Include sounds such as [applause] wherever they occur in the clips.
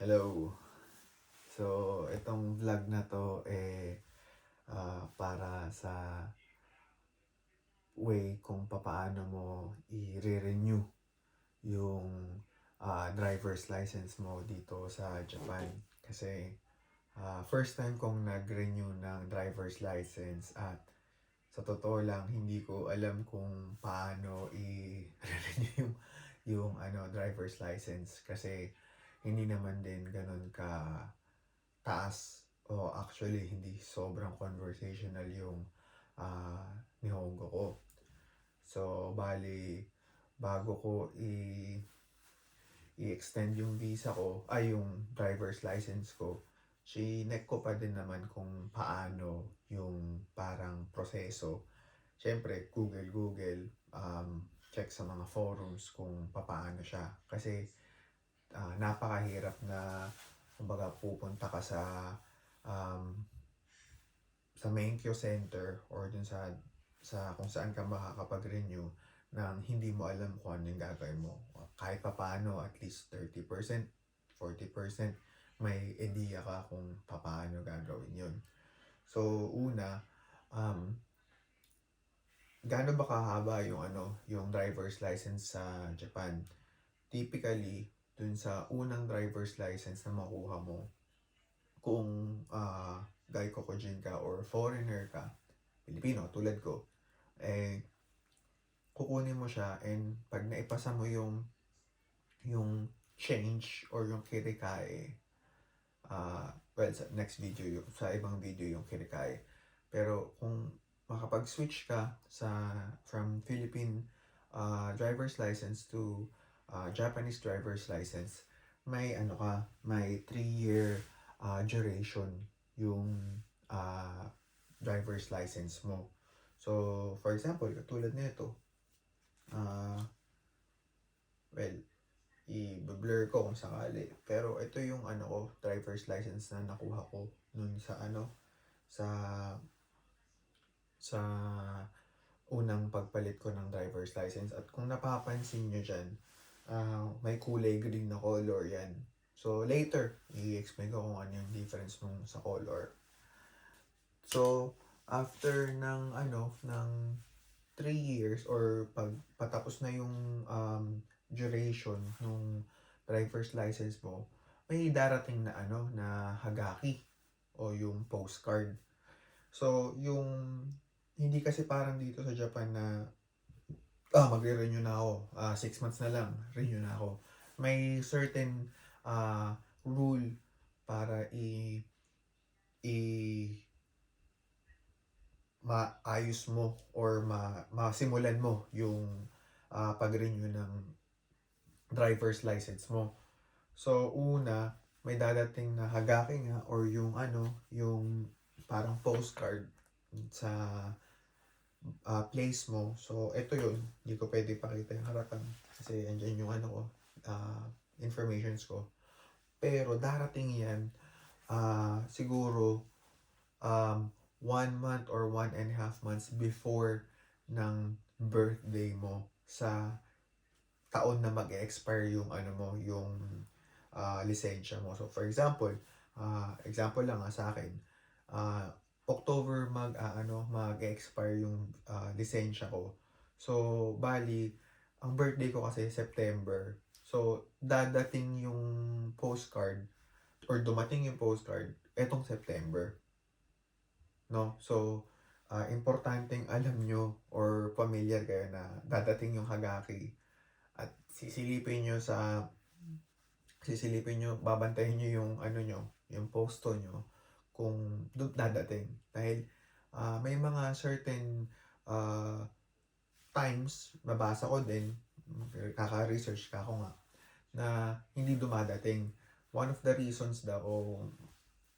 Hello. So, itong vlog na to eh ah, para sa way kung papaano mo i-renew yung ah, driver's license mo dito sa Japan. Kasi ah, first time kong nag-renew ng driver's license at sa totoo lang hindi ko alam kung paano i-renew [laughs] yung, yung ano driver's license kasi hindi naman din ganun ka taas o actually hindi sobrang conversational yung ah, Nihongo ko. So, bali, bago ko i i-extend yung visa ko, ay yung driver's license ko, chinek ko pa din naman kung paano yung parang proseso. Siyempre, Google, Google, um, check sa mga forums kung papaano siya. Kasi, ah, napakahirap na kumbaga pupunta ka sa um, sa main queue center or dun sa sa kung saan ka makakapag-renew nang hindi mo alam kung ano yung gagawin mo. Kahit papaano, at least 30%, 40%, may idea ka kung papaano gagawin yun. So, una, um, gaano ba kahaba yung ano, yung driver's license sa Japan? Typically, dun sa unang driver's license na makuha mo, kung uh, gaikokojin ka or foreigner ka, Pilipino tulad ko, eh, kukunin mo siya and pag naipasa mo yung yung change or yung kirikae, ah well, sa next video, yung, sa ibang video yung kirikae. Pero kung makapag-switch ka sa from Philippine uh, driver's license to uh, Japanese driver's license, may ano ka, may 3-year uh, duration yung uh, driver's license mo. So, for example, katulad nito, uh, well, i-blur ko kung sakali. Pero ito yung ano ko, driver's license na nakuha ko nun sa ano, sa sa unang pagpalit ko ng driver's license. At kung napapansin nyo dyan, uh, may kulay green na color yan. So, later, i-explain ko kung ano yung difference nung sa color. So, after ng ano, ng 3 years or pag patapos na yung um, duration ng driver's license mo, may darating na ano, na hagaki o yung postcard. So, yung hindi kasi parang dito sa Japan na ah, magre-renew na ako. Ah, 6 months na lang, renew na ako. May certain uh, rule para i i maayos mo or ma masimulan mo yung uh, pag-renew ng driver's license mo. So una, may dadating na hagaki nga or yung ano, yung parang postcard sa uh, place mo. So ito yun, hindi ko pwede pakita yung harapan kasi andyan yung ano ko, uh, informations ko. Pero darating yan, uh, siguro um, one month or one and a half months before ng birthday mo sa taon na mag-expire yung ano mo, yung uh, lisensya mo. So for example, uh, example lang nga sa akin, uh, October mag uh, ano mag-expire yung uh, lisensya ko. So bali ang birthday ko kasi September. So dadating yung postcard or dumating yung postcard etong September. No? So, uh, importanteng alam nyo or familiar kayo na dadating yung Hagaki at sisilipin nyo sa sisilipin nyo, babantayin nyo yung ano nyo, yung posto nyo kung dadating. Dahil uh, may mga certain uh, times, mabasa ko din, kaka-research ka ako nga, na hindi dumadating. One of the reasons daw, o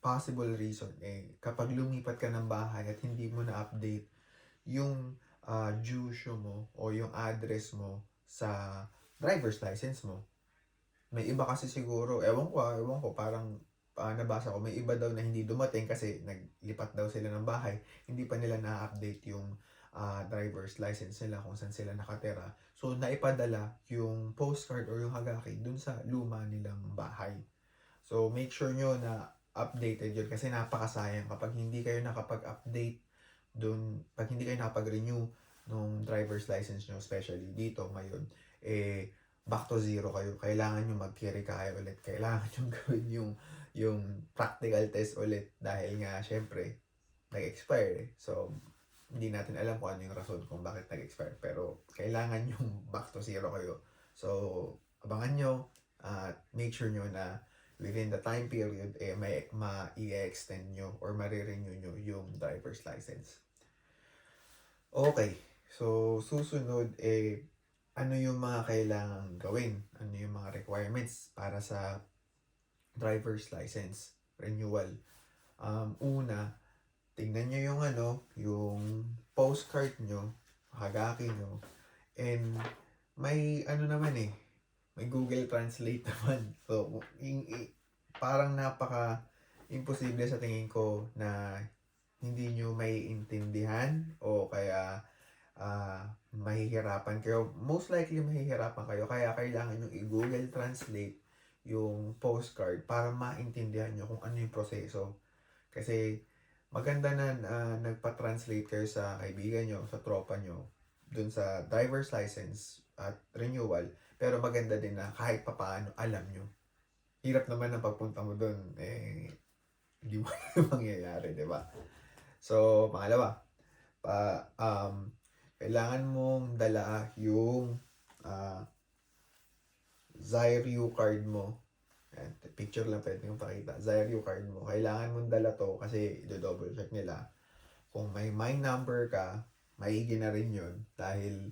possible reason eh kapag lumipat ka ng bahay at hindi mo na-update yung uh, jusyo mo o yung address mo sa driver's license mo. May iba kasi siguro, ewan ko, ah, ewan ko, parang uh, nabasa ko, may iba daw na hindi dumating kasi naglipat daw sila ng bahay, hindi pa nila na-update yung uh, driver's license nila kung saan sila nakatera. So, naipadala yung postcard or yung hagaki dun sa luma nilang bahay. So, make sure nyo na updated yun kasi napakasayang kapag hindi kayo nakapag-update dun, pag hindi kayo nakapag-renew nung driver's license nyo, especially dito ngayon, eh, back to zero kayo. Kailangan nyo mag-carry kayo ulit. Kailangan nyo [laughs] gawin yung, yung practical test ulit dahil nga, syempre, nag-expire eh. So, hindi natin alam kung ano yung rason kung bakit nag-expire. Pero, kailangan yung back to zero kayo. So, abangan nyo at make sure nyo na within the time period, eh, may ma-i-extend nyo or marirenew nyo yung driver's license. Okay. So, susunod, eh, ano yung mga kailangan gawin? Ano yung mga requirements para sa driver's license renewal? Um, una, tingnan nyo yung ano, yung postcard nyo, hagaki nyo, and may ano naman eh, may Google Translate [laughs] naman. So, yung, i- parang napaka imposible sa tingin ko na hindi nyo may intindihan o kaya ah mahihirapan kayo. Most likely mahihirapan kayo. Kaya kailangan nyo i-Google Translate yung postcard para maintindihan nyo kung ano yung proseso. Kasi maganda na ah, nagpa-translate kayo sa kaibigan nyo, sa tropa nyo, dun sa driver's license at renewal. Pero maganda din na kahit papaano alam nyo. Hirap naman ang pagpunta mo dun. Eh, hindi mo [laughs] alam mangyayari, di ba? So, pangalawa, pa, um, kailangan mong dala yung ah Zairyu card mo. Ayan, picture lang pwede yung pakita. Zairyu card mo. Kailangan mong dala to kasi do-double check nila. Kung may my number ka, maigi na rin yun. Dahil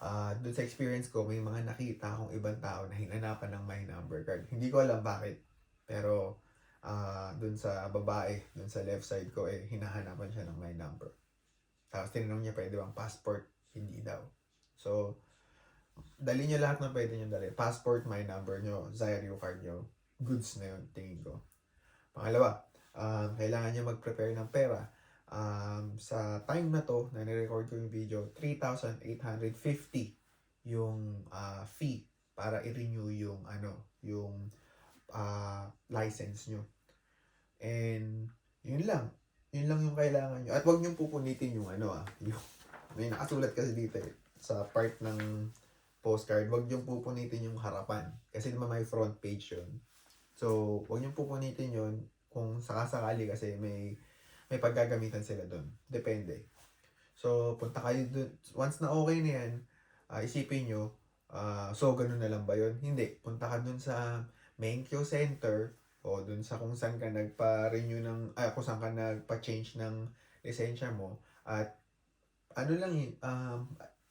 ah dun sa experience ko, may mga nakita akong ibang tao na hinanapan ng my number card. Hindi ko alam bakit. Pero ah dun sa babae, dun sa left side ko, eh, hinahanapan siya ng my number. Tapos tinanong niya pwede bang passport? Hindi daw. So, dali niyo lahat ng pwede niyo dali. Passport, my number niyo, Zairyu card niyo. Goods na yun, tingin ko. Pangalawa, um, kailangan niyo mag-prepare ng pera. Um, sa time na to, na nirecord ko yung video, 3,850 yung ah, fee para i-renew yung ano, yung ah, license nyo. And, yun lang. Yun lang yung kailangan nyo. At huwag nyo pupunitin yung ano ah, yung, may nakasulat kasi dito eh, sa part ng postcard, wag niyong pupunitin yung harapan. Kasi naman may front page yun. So, wag niyong pupunitin yun kung sakasakali kasi may may paggagamitan sila doon. Depende. So, punta kayo doon. Once na okay na yan, ah, isipin nyo, ah, so ganun na lang ba yun? Hindi. Punta ka doon sa main queue center o doon sa kung saan ka nagpa-renew ng, ah, kung saan ka nagpa-change ng lisensya mo at ano lang um,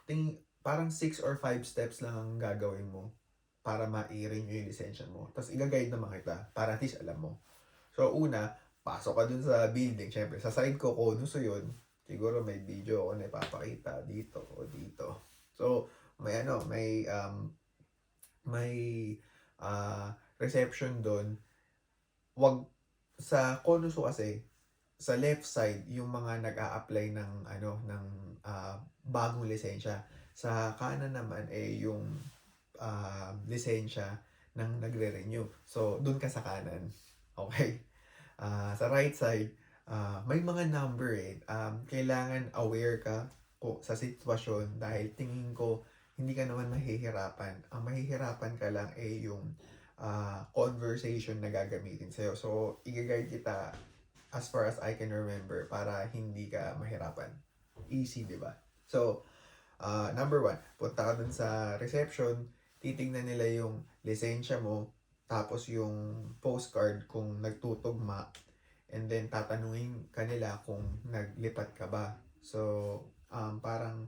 ting, parang 6 or 5 steps lang ang gagawin mo para ma-renew yung lisensya mo. Tapos i-guide naman kita para at least alam mo. So una, pasok ka dun sa building. Siyempre, sa side ko, konuso yun. Siguro may video ako na ipapakita dito o dito. So, may ano, may um, may ah, reception doon. Wag sa konuso kasi sa left side yung mga nag-a-apply ng ano ng ah, bagong lisensya. Sa kanan naman eh yung ah, lisensya ng nagre-renew. So, doon ka sa kanan. Okay? Ah, sa right side, ah, may mga number eh. Um, kailangan aware ka ko sa sitwasyon dahil tingin ko hindi ka naman mahihirapan. Ang mahihirapan ka lang eh yung ah, conversation na gagamitin sa'yo. So, i-guide kita as far as I can remember para hindi ka mahirapan. Easy, di ba? So, ah, number one, punta ka dun sa reception, titingnan nila yung lisensya mo, tapos yung postcard kung nagtutugma, and then tatanungin kanila kung naglipat ka ba. So, um, parang,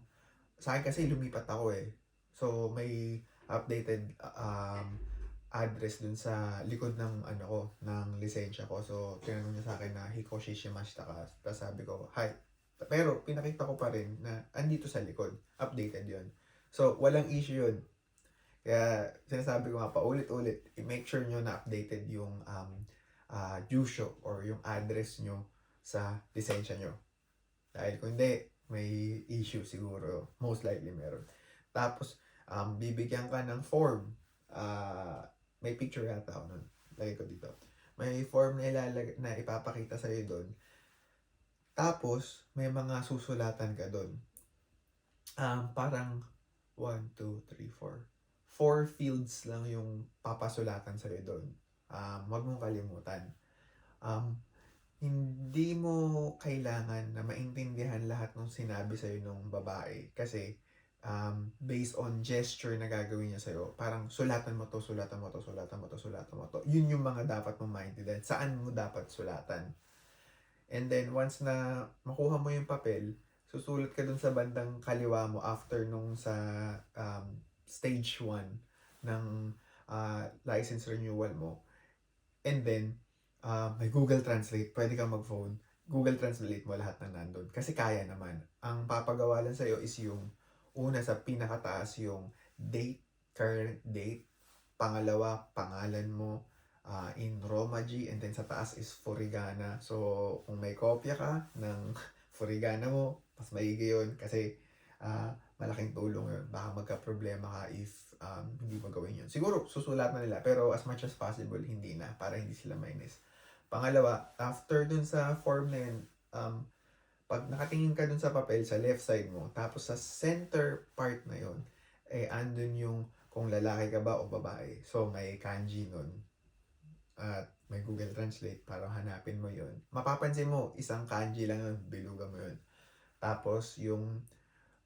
sa akin kasi lumipat ako eh. So, may updated um, address dun sa likod ng ano ko, ng lisensya ko. So, tinanong niya sa akin na Hikoshi Shimashita ka. Tapos sabi ko, hi. Pero, pinakita ko pa rin na andito sa likod. Updated yon So, walang issue yun. Kaya, sinasabi ko nga pa, ulit-ulit, i-make sure nyo na updated yung um, uh, Jusho or yung address nyo sa lisensya nyo. Dahil kung hindi, may issue siguro. Most likely meron. Tapos, um, bibigyan ka ng form. Ah, may picture yata ako nun. Lagay ko dito. May form na ilalag na ipapakita sa'yo do'n. Tapos may mga susulatan ka do'n. Um, parang 1, 2, 3, 4. 4 fields lang yung papasulatan sa'yo do'n. Um, wag mong kalimutan. Um, hindi mo kailangan na maintindihan lahat ng sinabi sa'yo nung babae. Kasi um, based on gesture na gagawin niya sa'yo, parang sulatan mo to, sulatan mo to, sulatan mo to, sulatan mo to. Yun yung mga dapat mong maintindihan. Saan mo dapat sulatan. And then, once na makuha mo yung papel, susulat ka dun sa bandang kaliwa mo after nung sa um, stage 1 ng uh, license renewal mo. And then, uh, may Google Translate. Pwede kang mag-phone. Google Translate mo lahat na nandun. Kasi kaya naman. Ang papagawa lang sa'yo is yung una sa pinakataas yung date, current date. Pangalawa, pangalan mo uh, in Romaji. And then sa taas is Furigana. So, kung may kopya ka ng [laughs] Furigana mo, mas maigi yun. Kasi uh, malaking tulong yun. Baka magka-problema ka if um, hindi mo gawin yun. Siguro, susulat na nila. Pero as much as possible, hindi na. Para hindi sila mainis. Pangalawa, after dun sa form na yun, um, pag nakatingin ka dun sa papel sa left side mo, tapos sa center part na yun, eh andun yung kung lalaki ka ba o babae. So, may kanji nun. At may Google Translate para hanapin mo yun. Mapapansin mo, isang kanji lang yun, bilugan mo yun. Tapos, yung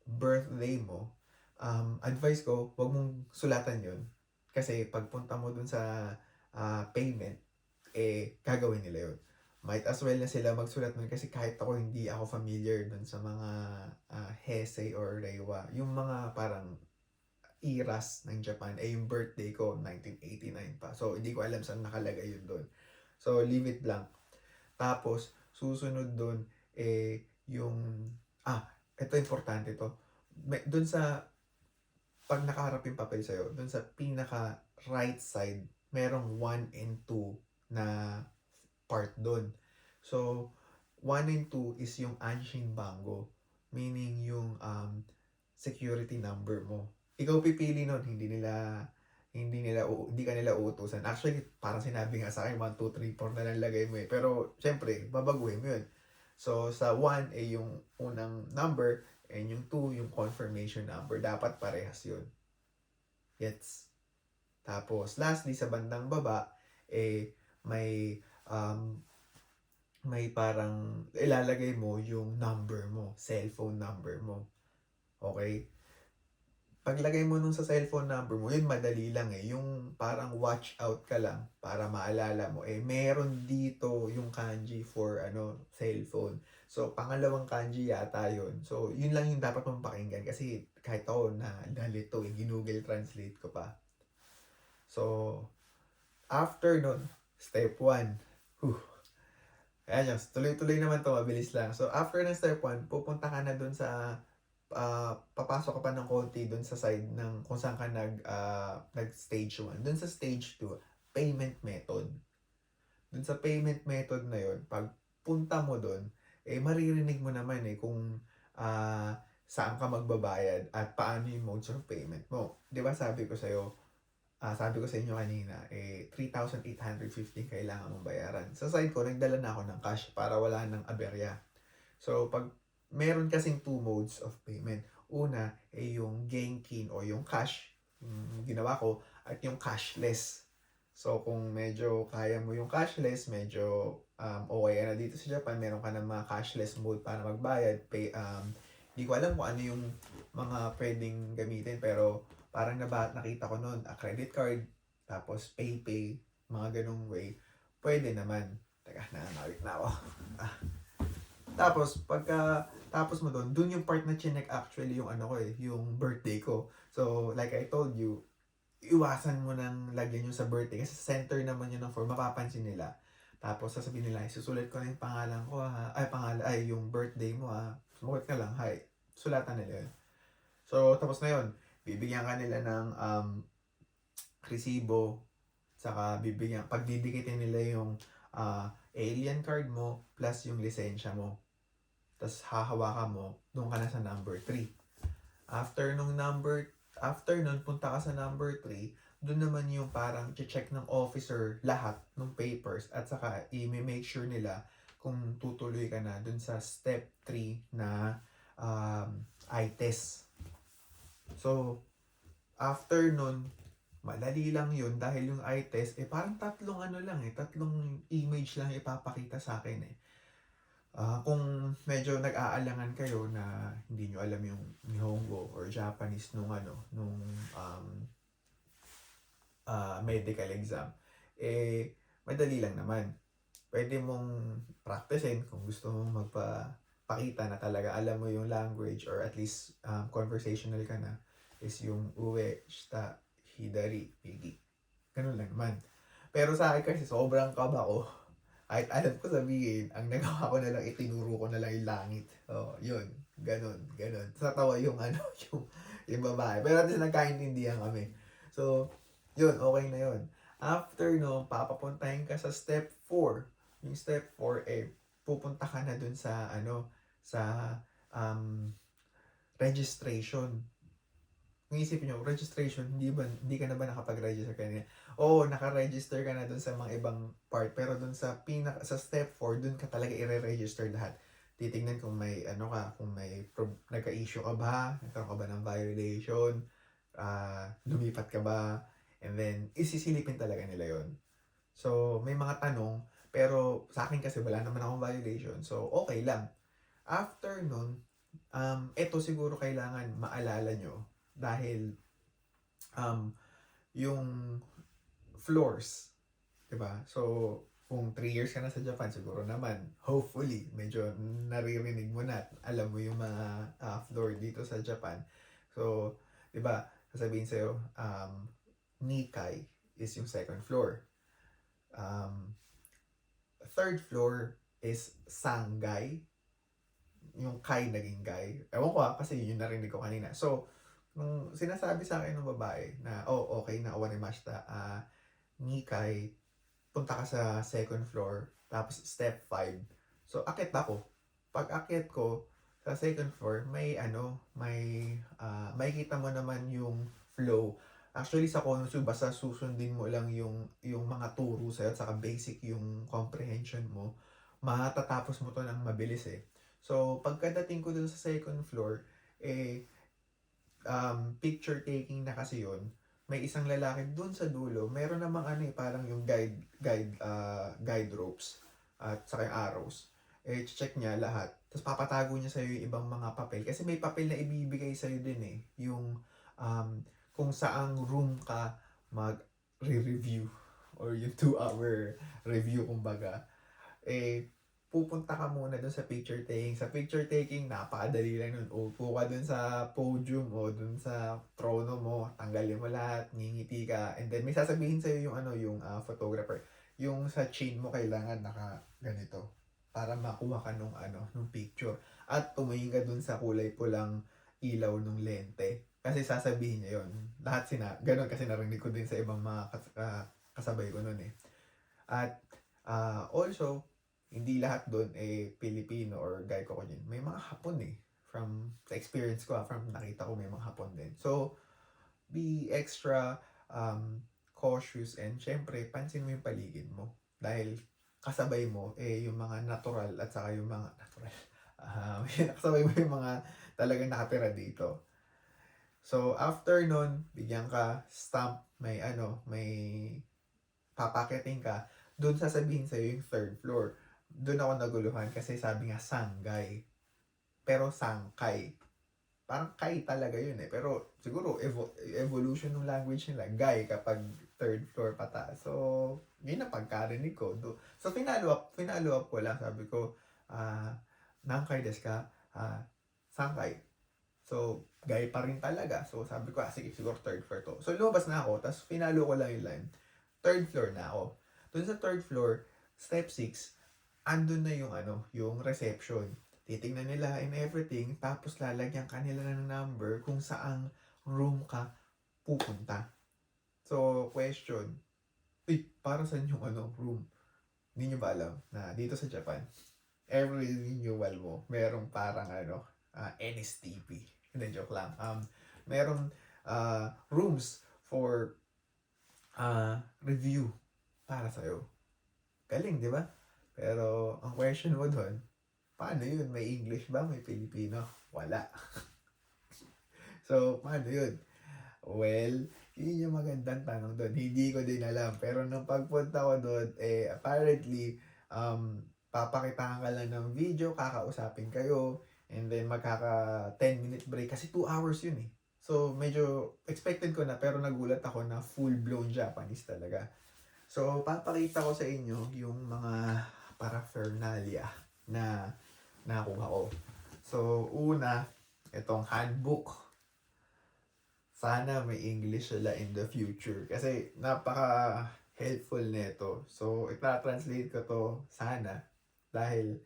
birthday mo, um, advice ko, wag mong sulatan yun. Kasi pagpunta mo dun sa uh, payment, eh, gagawin nila yun. Might as well na sila magsulat nun kasi kahit ako hindi ako familiar dun sa mga uh, Heisei or Reiwa. Yung mga parang eras ng Japan, eh yung birthday ko, 1989 pa. So, hindi ko alam saan nakalagay yun doon. So, leave it blank. Tapos, susunod doon, eh, yung, ah, ito importante to. Doon sa, pag nakaharap yung papel sa'yo, doon sa pinaka right side, merong 1 and 2 na part doon. So, 1 and 2 is yung Anshin Bango. Meaning yung um, security number mo. Ikaw pipili nun, hindi nila hindi nila hindi ka nila uutusan. Actually, parang sinabi nga sa akin 1 2 3 4 na lang lagay mo eh. Pero syempre, babaguhin mo 'yun. So sa 1 ay eh, yung unang number and yung 2 yung confirmation number. Dapat parehas 'yun. Gets? Tapos lastly sa bandang baba eh may um, may parang ilalagay mo yung number mo, cellphone number mo. Okay? Paglagay mo nung sa cellphone number mo, yun madali lang eh. Yung parang watch out ka lang para maalala mo. Eh, meron dito yung kanji for ano, cellphone. So, pangalawang kanji yata yun. So, yun lang yung dapat mong pakinggan. Kasi kahit ako na dalito eh, ginoogle translate ko pa. So, after nun, step 1. Whew. Ayan yun, tuloy-tuloy naman to, mabilis lang. So, after ng step 1, pupunta ka na dun sa uh, papasok ka pa ng konti dun sa side ng kung saan ka nag, uh, nag stage 1. Dun sa stage 2, payment method. Dun sa payment method na yon pag punta mo dun, eh maririnig mo naman eh kung uh, saan ka magbabayad at paano yung modes of payment mo. 'Di ba sabi ko sa iyo, uh, sabi ko sa inyo kanina, eh 3,850 kailangan mong bayaran. Sa side ko, nagdala na ako ng cash para wala nang aberya. So, pag meron kasing two modes of payment. Una ay yung Genkin o yung cash, yung ginawa ko, at yung cashless. So, kung medyo kaya mo yung cashless, medyo um, okay na dito sa Japan, meron ka ng mga cashless mode para magbayad. Pay, um, hindi ko alam kung ano yung mga pwedeng gamitin, pero parang naba, nakita ko noon, a credit card, tapos PayPay, mga ganong way. Pwede naman. Teka, nananawit na ako. [laughs] Tapos, pagka tapos mo doon, doon yung part na chinek actually yung ano ko eh, yung birthday ko. So, like I told you, iwasan mo nang lagyan yung sa birthday kasi sa center naman yun ng form, mapapansin nila. Tapos sasabihin nila, susulat ko na yung pangalan ko ha, ay pangalan, ay yung birthday mo ha, sumulat ka lang, hi. Sulatan nila yun. So, tapos na yun, bibigyan ka nila ng um, resibo, saka bibigyan, pagdidikitin nila yung uh, alien card mo plus yung lisensya mo. Tapos hahawakan mo, doon ka na sa number 3. After nung number, after nun, punta ka sa number 3, doon naman yung parang check ng officer lahat ng papers at saka i-make sure nila kung tutuloy ka na dun sa step 3 na um, test. So, after nun, madali lang yun dahil yung eye test, eh parang tatlong ano lang eh, tatlong image lang ipapakita sa akin eh. Ah, kung medyo nag-aalangan kayo na hindi nyo alam yung Nihongo or Japanese nung ano, nung um, ah, medical exam, eh, madali lang naman. Pwede mong practicein kung gusto mong magpakita na talaga alam mo yung language or at least um, conversational ka na is yung uwe, shita, hidari, pigi. Ganun lang naman. Pero sa akin kasi sobrang kaba ko. Kahit alam ko sabihin, ang nagawa ko na lang, itinuro ko na lang yung langit. Oh, yun. Ganun, ganun. Sa tawa yung ano, [laughs] yung, yung babae. Pero at least nagkaintindihan kami. So, yun, okay na yun. After no, papapuntahin ka sa step 4. Yung step 4, eh, pupunta ka na dun sa, ano, sa, um, registration. Kung isipin nyo, registration, hindi, ba, hindi ka na ba nakapag-register kanina? Oo, naka-register ka na dun sa mga ibang part. Pero dun sa, pinaka, sa step 4, dun ka talaga i-register lahat. Titingnan kung may, ano ka, kung may, nagka-issue ka ba, nagkaroon ka ba ng violation, ah lumipat ka ba, and then, isisilipin talaga nila yon So, may mga tanong, pero sa akin kasi wala naman akong violation. So, okay lang. After nun, um, ito siguro kailangan maalala nyo dahil um, yung floors, 'di ba? So, kung 3 years ka na sa Japan, siguro naman, hopefully, medyo naririnig mo na, alam mo yung mga ah, floor dito sa Japan. So, 'di ba? Sasabihin sa'yo, um, Nikkei is yung second floor. Um, third floor is Sangai. Yung Kai naging Gai. Ewan ko ah, kasi yun yung narinig ko kanina. So, nung sinasabi sa akin ng babae na, oh, okay na, owanemashita, ah, Nikkei, punta ka sa second floor, tapos step 5. So, akit ako. Pag akit ko, sa second floor, may ano, may, ah, makikita mo naman yung flow. Actually, sa Konosu, basta susundin mo lang yung, yung mga turo sa'yo, at saka basic yung comprehension mo, matatapos mo to ng mabilis eh. So, pagkadating ko dun sa second floor, eh, um, picture taking na kasi yun, may isang lalaki dun sa dulo, meron namang ano eh, parang yung guide, guide, ah, guide ropes, at saka yung arrows. Eh, check niya lahat. Tapos papatago niya sa'yo yung ibang mga papel. Kasi may papel na ibibigay sa'yo din eh. Yung, um, kung saang room ka mag-re-review or yung 2-hour review kumbaga, eh, pupunta ka muna dun sa picture taking. Sa picture taking, napakadali lang nun. Upo ka dun sa podium o dun sa trono mo, tanggalin mo lahat, ngingiti ka, and then may sasabihin sa'yo yung ano, yung ah, photographer. Yung sa chain mo kailangan naka ganito para makuha ka nung ano, nung picture. At tumingin ka dun sa kulay pulang ilaw nung lente. Kasi sasabihin niya yon Lahat sina, ganun kasi narinig ko din sa ibang mga kas- ka- kasabay ko nun eh. At ah, also, hindi lahat doon eh Pilipino or guy ko yun. May mga Hapon eh. From sa experience ko, ah, from nakita ko may mga Hapon din. So, be extra um, cautious and syempre, pansin mo yung paligid mo. Dahil kasabay mo eh yung mga natural at saka yung mga natural. Um, [laughs] [laughs] kasabay mo yung mga talagang nakatira dito. So, after nun, bigyan ka, stamp, may ano, may papaketing ka, doon sasabihin sa'yo yung third floor. Doon ako naguluhan kasi sabi nga sanggay. Pero sangkay. Parang kay talaga yun eh. Pero siguro evo- evolution ng language nila, guy kapag third floor pataas. So, yun ang pagkarinig ko. So, finalo up, finalo up ko lang. Sabi ko, ah, nangkay desu ka? Ah, sangkay. So, guy pa rin talaga. So, sabi ko, ah, sige, siguro third floor to. So, lumabas na ako. Tapos, finalo ko lang yung line. Third floor na ako. Doon sa third floor, step 6, andun na yung ano, yung reception. Titingnan nila and everything, tapos lalagyan kanila ng number kung saang room ka pupunta. So, question, Uy, para saan yung ano, room? Hindi nyo ba alam na dito sa Japan, every renewal mo, merong parang ano, ah, NSTP. Hindi, joke lang. Um, merong uh, rooms for uh, review para sa'yo. Galing, di ba? Pero, ang question mo doon, paano yun? May English ba? May Filipino? Wala. [laughs] so, paano yun? Well, yun yung magandang tanong doon. Hindi ko din alam. Pero nung pagpunta ko doon, eh, apparently, um, papakitaan ka lang ng video, kakausapin kayo, and then magkaka 10 minute break. Kasi 2 hours yun eh. So, medyo expected ko na, pero nagulat ako na full-blown Japanese talaga. So, papakita ko sa inyo yung mga paraphernalia na nakuha ko. So, una, itong handbook sana may English sila in the future. Kasi napaka helpful nito. So, ita-translate ko to sana dahil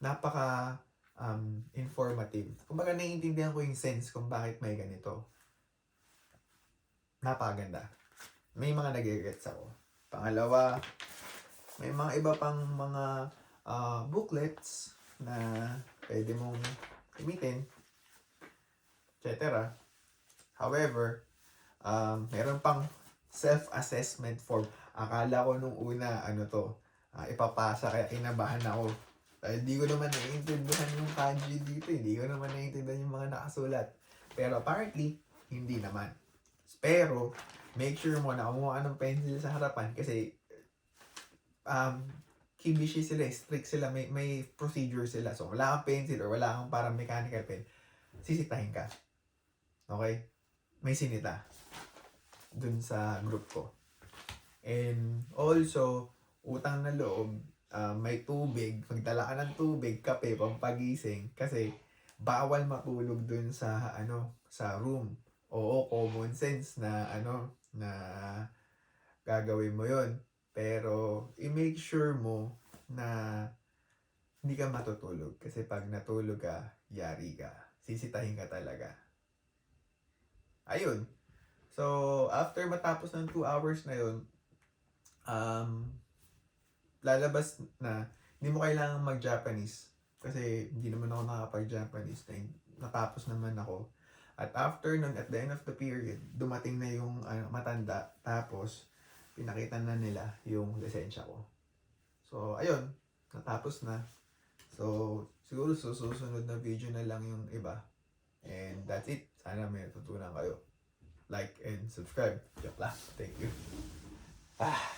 napaka um, informative. Kumbaga naiintindihan ko yung sense kung bakit may ganito. Napakaganda. May mga nagigets ako. Pangalawa, may mga iba pang mga ah, booklets na pwede mong gamitin, etc. However, um, meron pang self-assessment form. Akala ko nung una, ano to, ah, ipapasa, kaya inabahan ako. Dahil hindi ko naman naiintindihan yung kanji dito. Hindi ko naman naiintindihan yung mga nakasulat. Pero apparently, hindi naman. Pero, make sure mo na kumuha ng pencil sa harapan kasi um, kibishi sila, eh, strict sila, may, may procedure sila. So, wala kang pencil or wala kang parang mechanical pen, sisitahin ka. Okay? may sinita dun sa group ko. And also, utang na loob, ah, may tubig, magdala ka ng tubig, kape, pampagising, kasi bawal matulog dun sa, ano, sa room. Oo, common sense na, ano, na gagawin mo yon Pero, i-make sure mo na hindi ka matutulog. Kasi pag natulog ka, yari ka. Sisitahin ka talaga. Ayun. So, after matapos ng 2 hours na yun, um, lalabas na, hindi mo kailangan mag-Japanese. Kasi hindi naman ako nakapag-Japanese. Na, natapos naman ako. At after nun, at the end of the period, dumating na yung ano, matanda. Tapos, pinakita na nila yung lisensya ko. So, ayun. Natapos na. So, siguro susunod na video na lang yung iba. And that's it. Sana may natutunan kayo. Like and subscribe. Joke lang. Thank you. Ah.